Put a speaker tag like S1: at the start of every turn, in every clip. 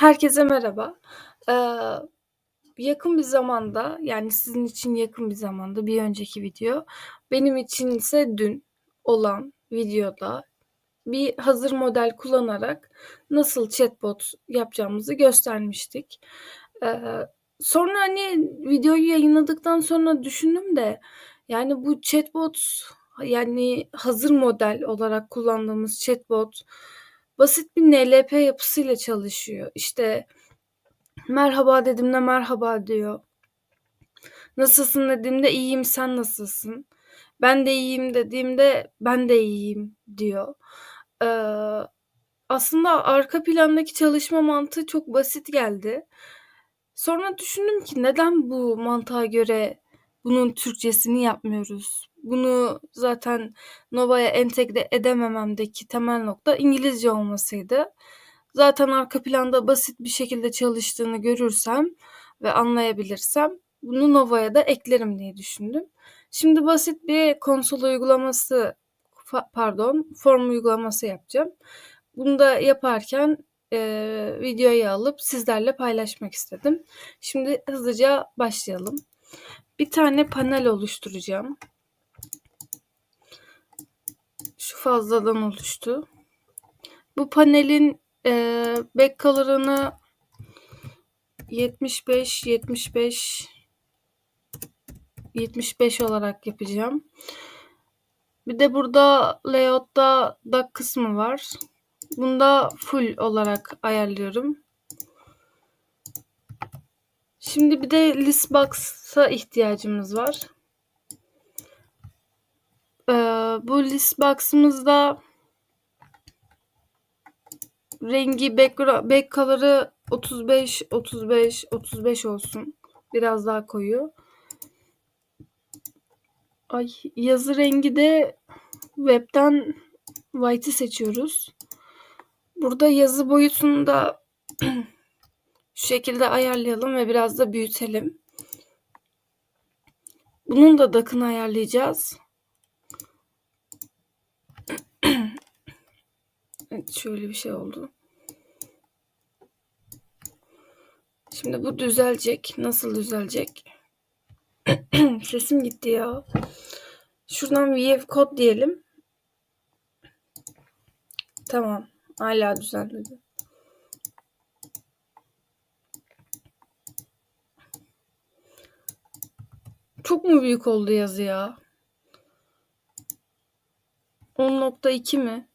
S1: Herkese merhaba. Eee, yakın bir zamanda, yani sizin için yakın bir zamanda bir önceki video, benim için ise dün olan videoda bir hazır model kullanarak nasıl chatbot yapacağımızı göstermiştik. Eee, sonra, hani, videoyu yayınladıktan sonra düşündüm de, yani, bu chatbot, yani, hazır model olarak kullandığımız chatbot basit bir NLP yapısıyla çalışıyor. İşte, merhaba dediğimde merhaba diyor. Nasılsın dediğimde iyiyim, sen nasılsın? Ben de iyiyim dediğimde ben de iyiyim diyor. Eee, aslında arka plandaki çalışma mantığı çok basit geldi. Sonra düşündüm ki neden bu mantığa göre bunun Türkçesini yapmıyoruz? Bunu zaten Nova'ya entegre edemememdeki temel nokta İngilizce olmasıydı. Zaten arka planda basit bir şekilde çalıştığını görürsem ve anlayabilirsem bunu Nova'ya da eklerim diye düşündüm. Şimdi basit bir konsol uygulaması pardon form uygulaması yapacağım. Bunu da yaparken e, videoyu alıp sizlerle paylaşmak istedim. Şimdi hızlıca başlayalım. Bir tane panel oluşturacağım. Şu fazladan oluştu. Bu panelin e, back color'ını 75 75 75 olarak yapacağım. Bir de burada layout'ta duck kısmı var. Bunda full olarak ayarlıyorum. Şimdi bir de list box'a ihtiyacımız var. Ee, bu list box'ımızda rengi back, back color'ı 35 35 35 olsun. Biraz daha koyu. Ay yazı rengi de web'den white'ı seçiyoruz. Burada yazı boyutunu da şu şekilde ayarlayalım ve biraz da büyütelim. Bunun da dakını ayarlayacağız. evet, şöyle bir şey oldu. Şimdi bu düzelecek. Nasıl düzelecek? Sesim gitti ya. Şuradan VF kod diyelim. Tamam. Hala düzenledi. Çok mu büyük oldu yazı ya? 10.2 mi?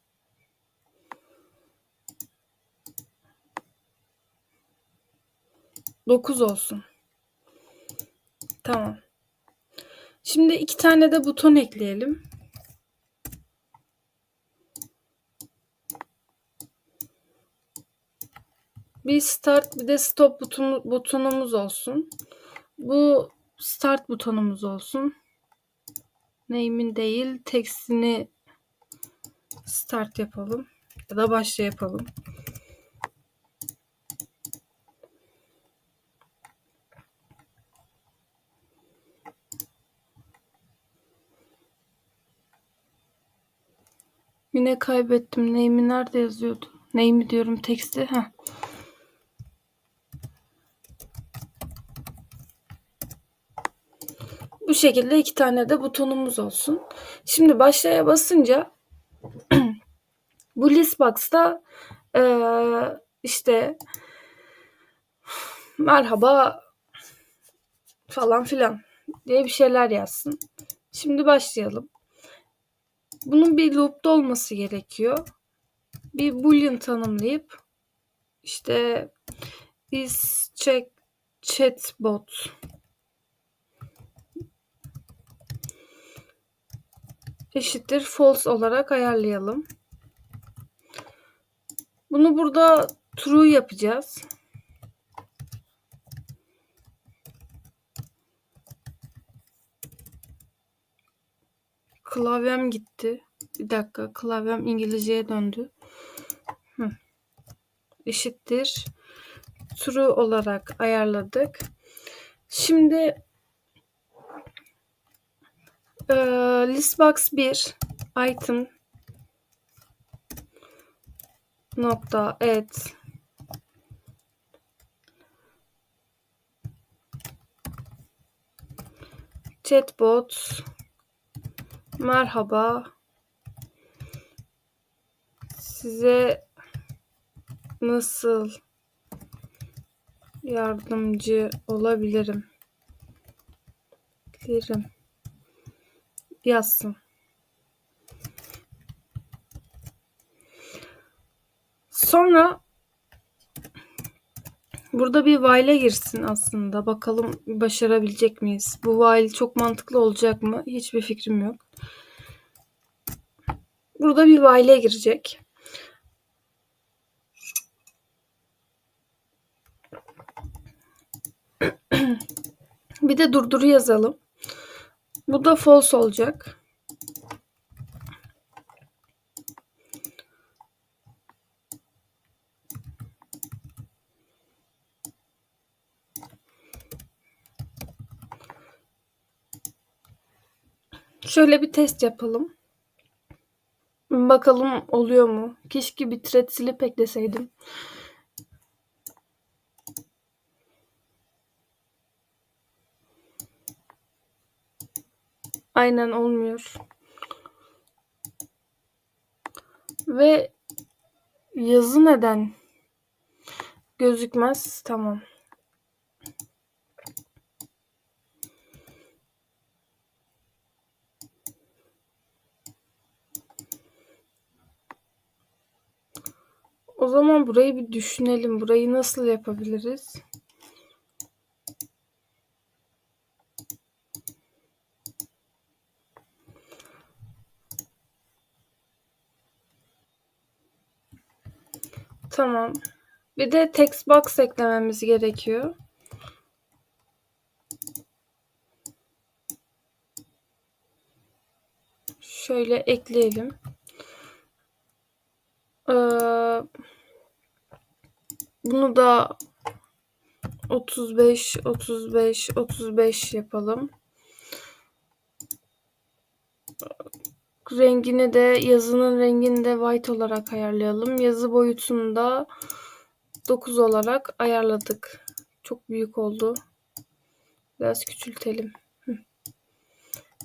S1: Dokuz olsun. Tamam. Şimdi iki tane de buton ekleyelim. Bir start bir de stop butonu, butonumuz olsun. Bu start butonumuz olsun. Name'in değil tekstini start yapalım. Ya da başla yapalım. Yine kaybettim. Name'i nerede yazıyordu? Name'i diyorum teksti. Heh. Bu şekilde iki tane de butonumuz olsun. Şimdi başlaya basınca bu listbox'ta ee, işte merhaba falan filan diye bir şeyler yazsın. Şimdi başlayalım. Bunun bir loop'ta olması gerekiyor. Bir boolean tanımlayıp işte is check chatbot eşittir false olarak ayarlayalım. Bunu burada true yapacağız. Klavyem gitti. Bir dakika klavyem İngilizceye döndü. Hı. Eşittir. True olarak ayarladık. Şimdi ee, e, listbox 1 item nokta et chatbot merhaba size nasıl yardımcı olabilirim? Dirim. Yazsın. Sonra burada bir while'e girsin aslında. Bakalım başarabilecek miyiz? Bu while çok mantıklı olacak mı? Hiçbir fikrim yok. Burada bir while'e girecek. bir de durduru yazalım. Bu da false olacak. Şöyle bir test yapalım. Bakalım oluyor mu? Keşke bir thread silip ekleseydim. Aynen olmuyor. Ve yazı neden gözükmez? Tamam. O zaman burayı bir düşünelim. Burayı nasıl yapabiliriz? Tamam. Bir de text box eklememiz gerekiyor. Şöyle ekleyelim. Ee, bunu da 35 35 35 yapalım. Rengini de yazının rengini de white olarak ayarlayalım. Yazı boyutunu da 9 olarak ayarladık. Çok büyük oldu. Biraz küçültelim.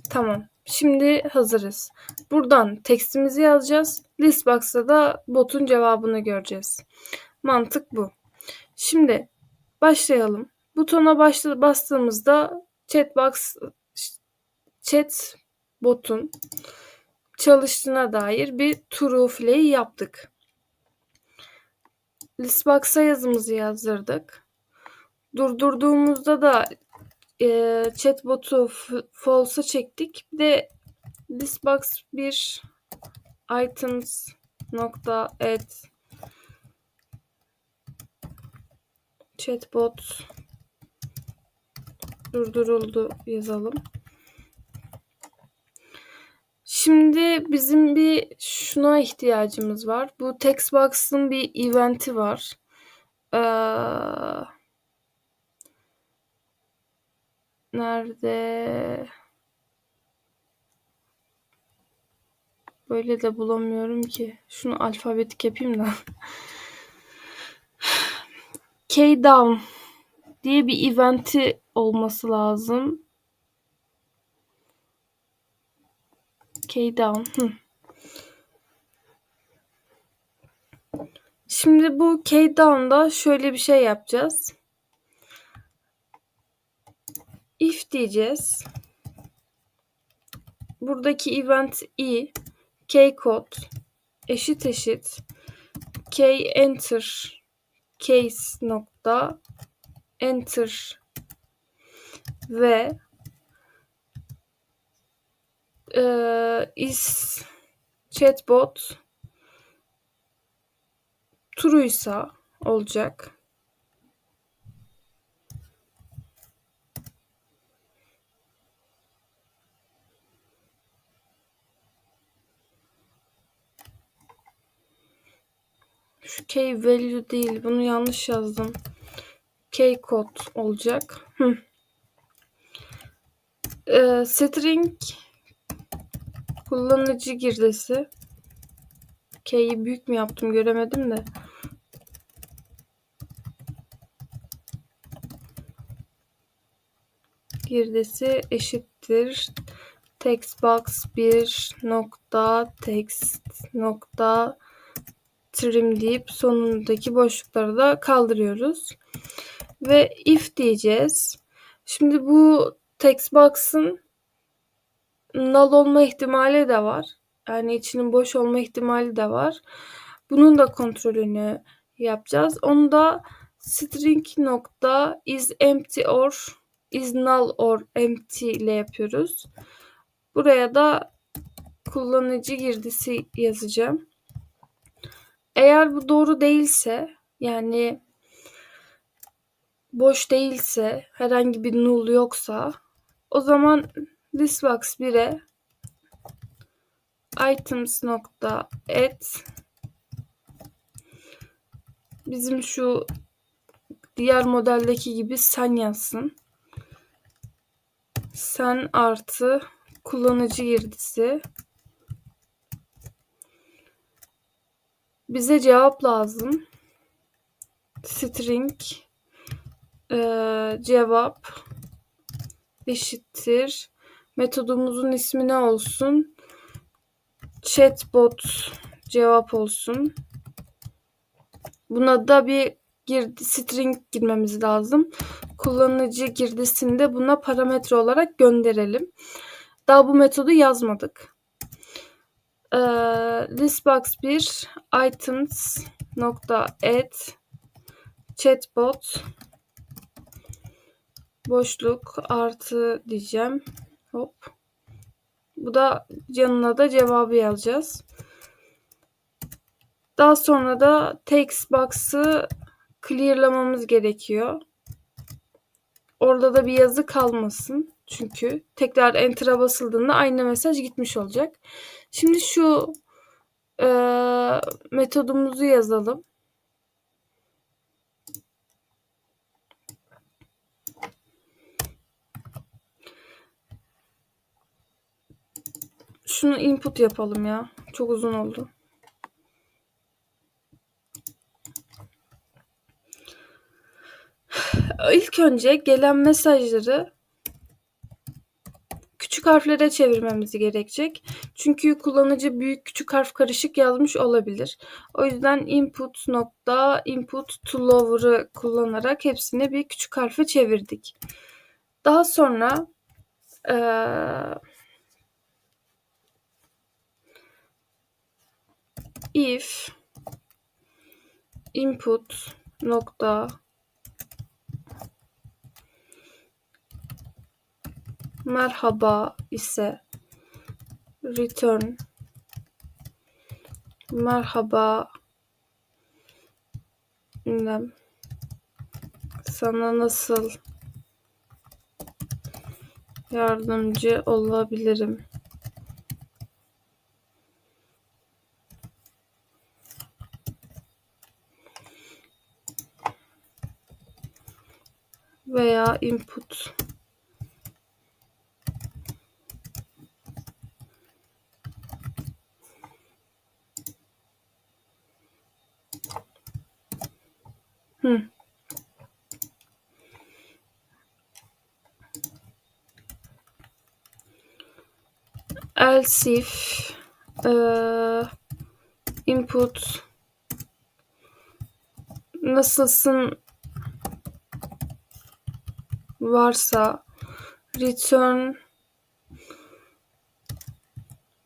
S1: Tamam. Şimdi hazırız. Buradan tekstimizi yazacağız. Listbox'ta da botun cevabını göreceğiz. Mantık bu. Şimdi başlayalım. Butona başla bastığımızda chatbox chat botun çalıştığına dair bir true flag yaptık. Listbox'a yazımızı yazdırdık. Durdurduğumuzda da e, chatbot'u false'a çektik. Bir de listbox bir items nokta add chatbot durduruldu yazalım. Şimdi bizim bir şuna ihtiyacımız var. Bu Textbox'ın bir eventi var. Ee, nerede? Böyle de bulamıyorum ki. Şunu alfabetik yapayım da. K-Down diye bir eventi olması lazım. K-Down. Şimdi bu K-Down'da şöyle bir şey yapacağız. If diyeceğiz. Buradaki event i k kod eşit eşit k enter case nokta enter ve e, is chatbot true'ysa olacak. Şu k value değil. Bunu yanlış yazdım. K kod olacak. Hı. Ee, string kullanıcı girdisi. K'yi büyük mü yaptım göremedim de. Girdisi eşit eşittir textbox 1 nokta text nokta trim deyip sonundaki boşlukları da kaldırıyoruz. Ve if diyeceğiz. Şimdi bu textbox'ın null olma ihtimali de var. Yani içinin boş olma ihtimali de var. Bunun da kontrolünü yapacağız. Onu da string nokta is empty or is null or empty ile yapıyoruz. Buraya da kullanıcı girdisi yazacağım. Eğer bu doğru değilse yani boş değilse herhangi bir null yoksa o zaman listbox 1'e items nokta add bizim şu diğer modeldeki gibi sen yazsın. Sen artı kullanıcı girdisi. Bize cevap lazım. String e, cevap eşittir. Metodumuzun ismi ne olsun? Chatbot cevap olsun. Buna da bir girdi, string girmemiz lazım. Kullanıcı girdisini de buna parametre olarak gönderelim. Daha bu metodu yazmadık. Ee, listbox 1 items nokta add chatbot boşluk artı diyeceğim. Hop. Bu da yanına da cevabı yazacağız. Daha sonra da text box'ı clearlamamız gerekiyor. Orada da bir yazı kalmasın. Çünkü tekrar enter'a basıldığında aynı mesaj gitmiş olacak. Şimdi şu e, metodumuzu yazalım. Şunu input yapalım ya. Çok uzun oldu. İlk önce gelen mesajları küçük harflere çevirmemiz gerekecek. Çünkü kullanıcı büyük küçük harf karışık yazmış olabilir. O yüzden input nokta input to lower'ı kullanarak hepsini bir küçük harfe çevirdik. Daha sonra ee, if input nokta merhaba ise return merhaba bilmem sana nasıl yardımcı olabilirim veya input Hı. Else if e, input nasılsın varsa return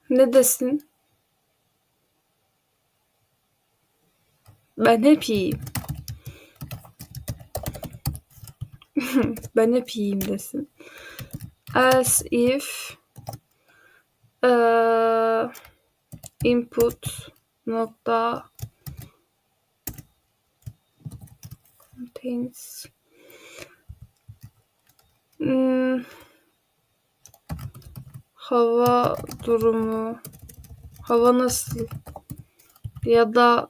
S1: ne desin? Ben hep iyiyim. ben hep iyiyim desin. As if uh, input nokta contains hmm, hava durumu. Hava nasıl? Ya da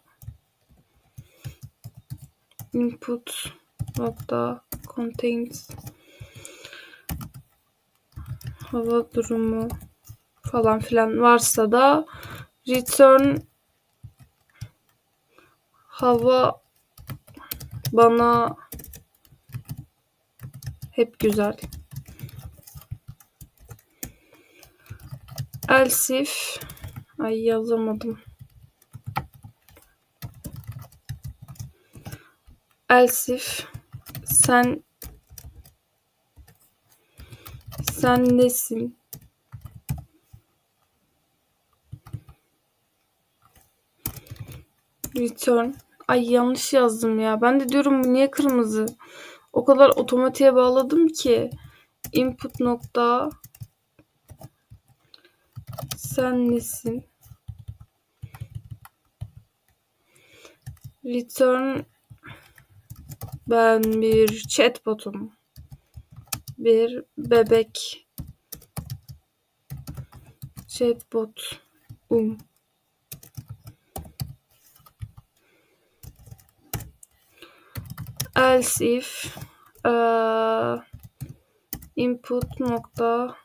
S1: input nokta contains. Hava durumu falan filan varsa da return hava bana hep güzel. Elsif. Ay yazamadım. Elsif. Sen sen nesin? Return. Ay yanlış yazdım ya. Ben de diyorum bu niye kırmızı? O kadar otomatiğe bağladım ki. Input nokta sen nesin? Return ben bir chatbotum. Bir bebek chatbot um. Else if uh, input nokta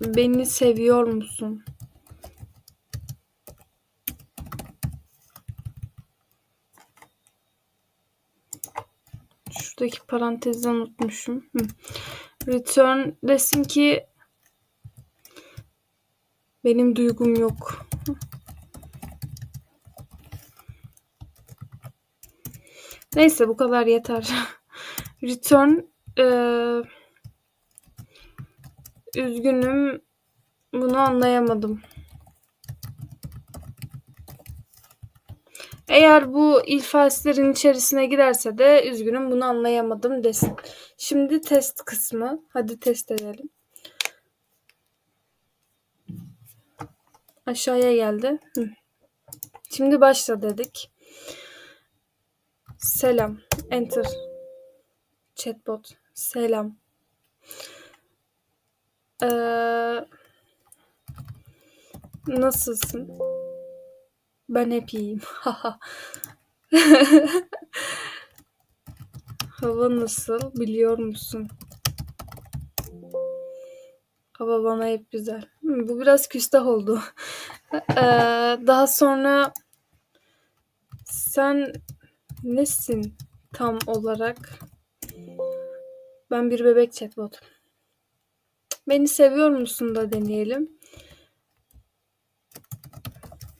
S1: beni seviyor musun? Şuradaki parantezi unutmuşum. Return desin ki benim duygum yok. Neyse bu kadar yeter. Return e, üzgünüm bunu anlayamadım. Eğer bu ilfaslerin içerisine girerse de üzgünüm bunu anlayamadım desin. Şimdi test kısmı. Hadi test edelim. Aşağıya geldi. Hı. Şimdi başla dedik. Selam. Enter. Chatbot. Selam. Ee, nasılsın? Ben hep iyiyim. Hava nasıl biliyor musun? Hava bana hep güzel. Hmm, bu biraz küstah oldu. ee, daha sonra sen nesin tam olarak? Ben bir bebek chatbot. Beni seviyor musun da deneyelim.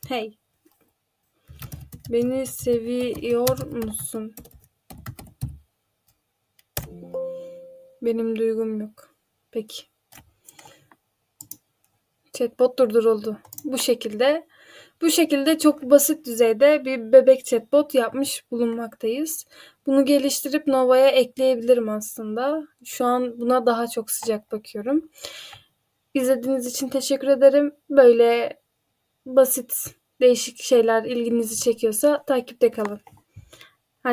S1: Hey. Beni seviyor musun? Benim duygum yok. Peki. Chatbot durduruldu. Bu şekilde bu şekilde çok basit düzeyde bir bebek chatbot yapmış bulunmaktayız. Bunu geliştirip Nova'ya ekleyebilirim aslında. Şu an buna daha çok sıcak bakıyorum. İzlediğiniz için teşekkür ederim. Böyle basit, değişik şeyler ilginizi çekiyorsa takipte kalın.